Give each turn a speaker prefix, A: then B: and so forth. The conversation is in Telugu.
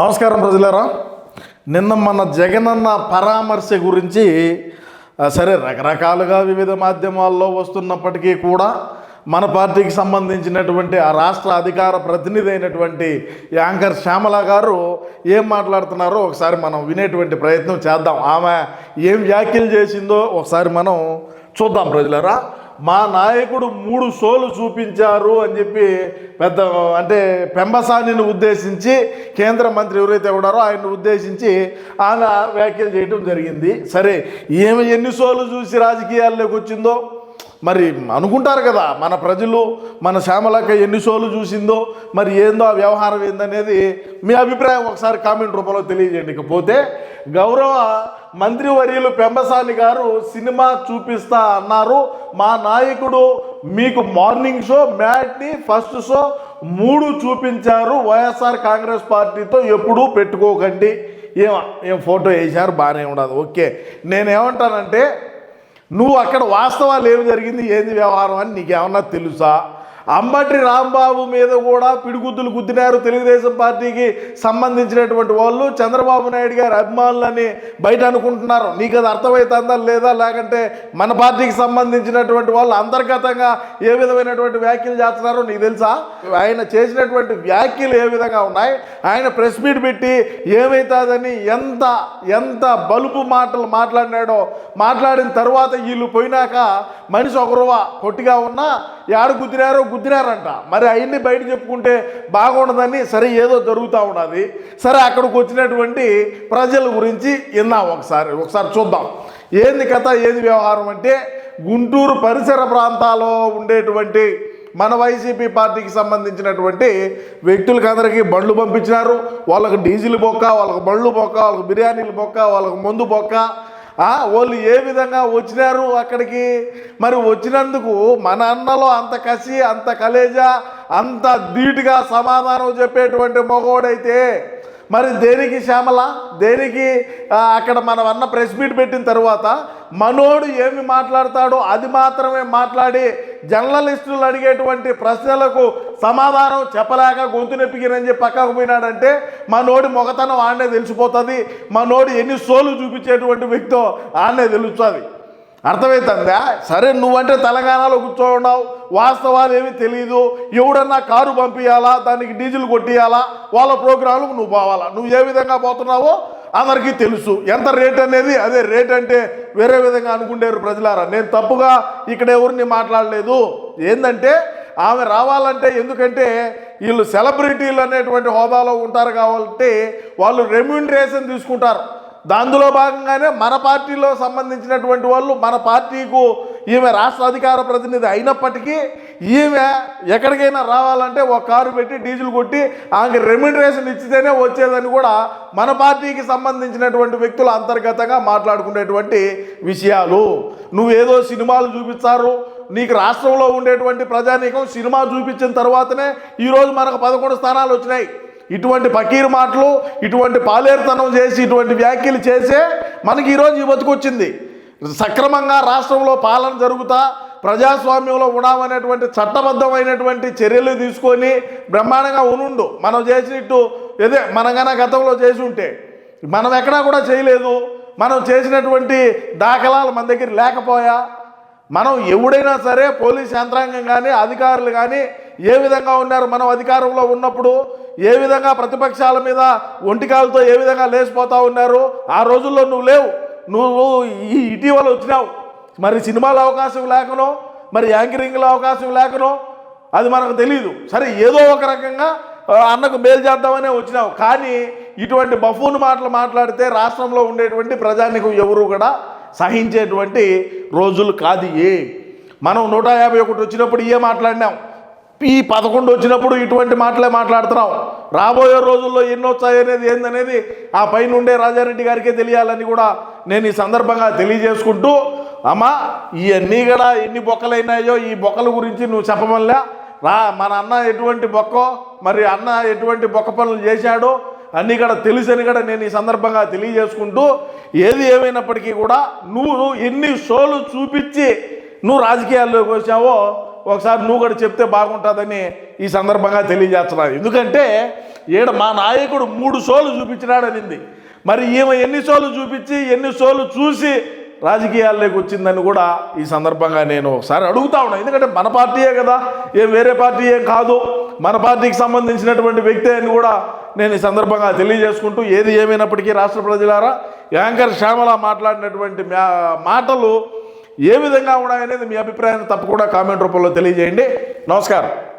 A: నమస్కారం ప్రజలారా. నిన్న మన జగనన్న పరామర్శ గురించి సరే రకరకాలుగా వివిధ మాధ్యమాల్లో వస్తున్నప్పటికీ కూడా మన పార్టీకి సంబంధించినటువంటి ఆ రాష్ట్ర అధికార ప్రతినిధి అయినటువంటి యాంకర్ శ్యామల గారు ఏం మాట్లాడుతున్నారో ఒకసారి మనం వినేటువంటి ప్రయత్నం చేద్దాం. ఆమె ఏం వ్యాఖ్యలు చేసిందో ఒకసారి మనం చూద్దాం ప్రజలారా. మా నాయకుడు మూడు షోలు చూపించారు అని చెప్పి పెద్ద అంటే పెంబసానిని ఉద్దేశించి కేంద్ర మంత్రి ఎవరైతే ఉన్నారో ఆయన్ని ఉద్దేశించి ఆయన వ్యాఖ్యలు చేయడం జరిగింది. సరే ఏమి ఎన్ని షోలు చూసి రాజకీయాల్లోకి వచ్చిందో? మరి అనుకుంటారు కదా మన ప్రజలు మన శ్యామలక్క ఎన్ని షోలు చూసిందో మరి ఏందో ఆ వ్యవహారం ఏందనేది మీ అభిప్రాయం ఒకసారి కామెంట్ రూపంలో తెలియజేయండి. ఇకపోతే గౌరవ మంత్రివర్యులు పెంబసాని గారు సినిమా చూపిస్తా అన్నారు. మా నాయకుడు మీకు morning show matinee first show మూడు చూపించారు. వైఎస్ఆర్ కాంగ్రెస్ పార్టీతో ఎప్పుడూ పెట్టుకోకండి. ఏం ఏం ఫోటో వేశారు? బాగానే ఉండదు. ఓకే. నేనేమంటానంటే నువ్వు అక్కడ వాస్తవాలు ఏమి జరిగింది ఏంది వ్యవహారం అని నీకేమన్నా తెలుసా? అంబటి రాంబాబు మీద కూడా పిడిగుద్దులు గుద్దినారు తెలుగుదేశం పార్టీకి సంబంధించినటువంటి వాళ్ళు. చంద్రబాబు నాయుడు గారి అభిమానులని బయట అనుకుంటున్నారు. నీకు అది అర్థమవుతుందా లేదా? లేకంటే మన పార్టీకి సంబంధించినటువంటి వాళ్ళు అంతర్గతంగా ఏ విధమైనటువంటి వ్యాఖ్యలు చేస్తున్నారో నీకు తెలుసా? ఆయన చేసినటువంటి వ్యాఖ్యలు ఏ విధంగా ఉన్నాయి? ఆయన ప్రెస్ మీట్ పెట్టి ఏమవుతుందని ఎంత ఎంత బలుపు మాటలు మాట్లాడినాడో మాట్లాడిన తర్వాత వీళ్ళు పోయినాక మనిషి ఒకరువ పొట్టిగా ఉన్నా ఏడ గుద్దినారో గుద్దినారంట. మరి అవన్నీ బయట చెప్పుకుంటే బాగుండదని సరే ఏదో జరుగుతూ ఉన్నది. సరే అక్కడికి వచ్చినటువంటి ప్రజల గురించి విన్నాం ఒకసారి. ఒకసారి చూద్దాం. ఏంది కథ ఏది వ్యవహారం అంటే గుంటూరు పరిసర ప్రాంతాల్లో ఉండేటువంటి మన వైసీపీ పార్టీకి సంబంధించినటువంటి వ్యక్తులకి అందరికీ బండ్లు పంపించినారు. వాళ్ళకి డీజిల్ బొక్క వాళ్ళకి బండ్లు బొక్క వాళ్ళకి బిర్యానీలు బొక్క వాళ్ళకి మందు బొక్క వాళ్ళు ఏ విధంగా వచ్చినారు అక్కడికి? మరి వచ్చినందుకు మన అన్నలో అంత కసి అంత కలేజా అంత ధీటుగా సమాధానం చెప్పేటువంటి మగోడైతే మరి దేనికి శ్యామల? దేనికి? అక్కడ మనం అన్న ప్రెస్ మీట్ పెట్టిన తర్వాత మనోడు ఏమి మాట్లాడతాడో అది మాత్రమే మాట్లాడి జర్నలిస్టులు అడిగేటువంటి ప్రశ్నలకు సమాధానం చెప్పలేక గొంతు నొప్పికినని చెప్పి పక్కకు పోయినాడంటే మనోడి మొగతనం ఆడనే తెలిసిపోతుంది. మనోడు ఎన్ని సోలు చూపించేటువంటి వ్యక్తో ఆడనే తెలుస్తుంది. అర్థమవుతుందా సరే నువ్వంటే తెలంగాణలో కూర్చో ఉన్నావు. వాస్తవాలు ఏమీ తెలియదు ఎవడన్నా కారు పంపించాలా దానికి డీజిల్ కొట్టియాలా? వాళ్ళ ప్రోగ్రాంలకు నువ్వు పోవాలా? నువ్వు ఏ విధంగా పోతున్నావో అందరికీ తెలుసు. ఎంత రేట్ అనేది? అదే రేట్ అంటే వేరే విధంగా అనుకుంటారు ప్రజలారా. నేను తప్పుగా ఇక్కడ ఎవరిని మాట్లాడలేదు. ఏంటంటే ఆమె రావాలంటే ఎందుకంటే వీళ్ళు సెలబ్రిటీలు అనేటువంటి హోదాలో ఉంటారు కాబట్టి వాళ్ళు రెమ్యూనరేషన్ తీసుకుంటారు. దానిలో భాగంగానే మన పార్టీలో సంబంధించినటువంటి వాళ్ళు మన పార్టీకు ఈమె రాష్ట్ర అధికార ప్రతినిధి అయినప్పటికీ ఈమె ఎక్కడికైనా రావాలంటే ఒక కారు పెట్టి డీజిల్ కొట్టి ఆమెకి రెమ్యూనరేషన్ ఇచ్చితేనే వచ్చేదని కూడా మన పార్టీకి సంబంధించినటువంటి వ్యక్తులు అంతర్గతంగా మాట్లాడుకునేటువంటి విషయాలు. నువ్వేదో సినిమాలు చూపిస్తారు నీకు రాష్ట్రంలో ఉండేటువంటి ప్రజానీకం సినిమా చూపించిన తర్వాతనే ఈరోజు మనకు పదకొండు స్థానాలు వచ్చినాయి. ఇటువంటి పకీర్ మాటలు ఇటువంటి పాలేరుతనం చేసి ఇటువంటి వ్యాఖ్యలు చేసే మనకి ఈరోజు ఈ బతుకొచ్చింది సక్రమంగా రాష్ట్రంలో పాలన జరుగుతా ప్రజాస్వామ్యంలో ఉన్నామనేటువంటి చట్టబద్ధమైనటువంటి చర్యలు తీసుకొని బ్రహ్మాండంగా ఉనుండు మనం చేసినట్టు ఏదే మనగన గతంలో చేసి ఉంటే మనం ఎక్కడా కూడా చేయలేదు. మనం చేసినటువంటి దాఖలాలు మన దగ్గర లేకపోయా? మనం ఎవడైనా సరే పోలీస్ యంత్రాంగం కానీ అధికారులు కానీ ఏ విధంగా ఉన్నారు? మనం అధికారంలో ఉన్నప్పుడు ఏ విధంగా ప్రతిపక్షాల మీద ఒంటికాలతో ఏ విధంగా లేచిపోతూ ఉన్నారు? ఆ రోజుల్లో నువ్వు లేవు. నువ్వు ఈ ఇటీవల వచ్చినావు. మరి సినిమాల అవకాశం లేకనో మరి యాంకరింగ్ల అవకాశం లేకనో అది మనకు తెలియదు సరే ఏదో ఒక రకంగా అన్నకు మేలు చేద్దామనే వచ్చినావు. కానీ ఇటువంటి బఫూన్ మాటలు మాట్లాడితే రాష్ట్రంలో ఉండేటువంటి ప్రజానికం ఎవరు కూడా సహించేటువంటి రోజులు కాదు ఏ. మనం నూట యాభై ఒకటి వచ్చినప్పుడు ఏ మాట్లాడినాం. ఈ పదకొండు వచ్చినప్పుడు ఇటువంటి మాటలే మాట్లాడుతున్నాం. రాబోయే రోజుల్లో ఎన్నో వచ్చాయనేది ఏందనేది ఆ పైన ఉండే రాజారెడ్డి గారికే తెలియాలని కూడా నేను ఈ సందర్భంగా తెలియజేసుకుంటూ అమ్మా ఇవన్నీ కూడా ఎన్ని బొక్కలైనాయో ఈ బొక్కల గురించి నువ్వు చెప్పమల్లా రా మన అన్న ఎటువంటి బొక్కో మరి అన్న ఎటువంటి బొక్క పనులు చేశాడో అన్నీ కూడా తెలుసని కూడా నేను ఈ సందర్భంగా తెలియజేసుకుంటూ ఏది ఏమైనప్పటికీ కూడా నువ్వు ఎన్ని షోలు చూపించి నువ్వు రాజకీయాల్లోకి వచ్చావో ఒకసారి నువ్వు కూడా చెప్తే బాగుంటుందని ఈ సందర్భంగా తెలియజేస్తున్నాను. ఎందుకంటే ఈడ మా నాయకుడు మూడు షోలు చూపించినాడనింది. మరి ఈమె ఎన్ని షోలు చూపించి ఎన్ని షోలు చూసి రాజకీయాల్లోకి వచ్చిందని కూడా ఈ సందర్భంగా నేను ఒకసారి అడుగుతా ఉన్నా. ఎందుకంటే మన పార్టీయే కదా ఏం వేరే పార్టీ ఏం కాదు. మన పార్టీకి సంబంధించినటువంటి వ్యక్తి అని కూడా నేను ఈ సందర్భంగా తెలియజేసుకుంటూ ఏది ఏమైనప్పటికీ రాష్ట్ర ప్రజలారా యాంకర్ శ్యామల మాట్లాడినటువంటి మాటలు ఏ విధంగా ఉన్నాయనేది మీ అభిప్రాయాన్ని తప్పకుండా కామెంట్ రూపంలో తెలియజేయండి. నమస్కారం.